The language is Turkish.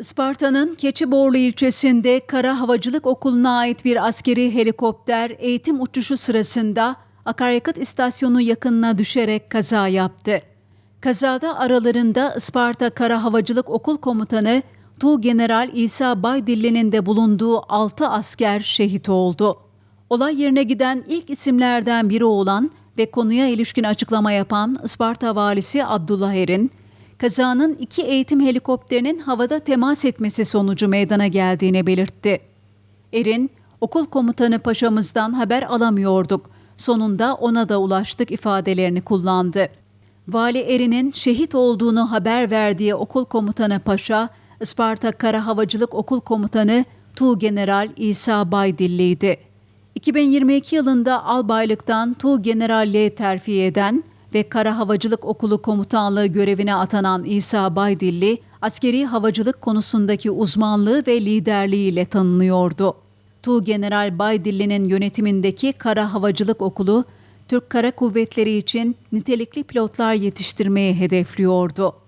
Isparta'nın Keçiborlu ilçesinde Kara Havacılık Okulu'na ait bir askeri helikopter eğitim uçuşu sırasında akaryakıt istasyonu yakınına düşerek kaza yaptı. Kazada aralarında Isparta Kara Havacılık Okul Komutanı Tuğgeneral İsa Baydilli'nin de bulunduğu 6 asker şehit oldu. Olay yerine giden ilk isimlerden biri olan ve konuya ilişkin açıklama yapan Isparta Valisi Abdullah Erin, kazanın iki eğitim helikopterinin havada temas etmesi sonucu meydana geldiğini belirtti. Erin, okul komutanı paşamızdan haber alamıyorduk. Sonunda ona da ulaştık ifadelerini kullandı. Vali Erin'in şehit olduğunu haber verdiği okul komutanı paşa, Isparta Kara Havacılık Okul Komutanı Tuğgeneral İsa Baydilli'ydi. 2022 yılında albaylıktan Tuğgeneralliğe terfi eden ve Kara Havacılık Okulu Komutanlığı görevine atanan İsa Baydilli, askeri havacılık konusundaki uzmanlığı ve liderliğiyle tanınıyordu. Tuğgeneral Baydilli'nin yönetimindeki Kara Havacılık Okulu, Türk Kara Kuvvetleri için nitelikli pilotlar yetiştirmeyi hedefliyordu.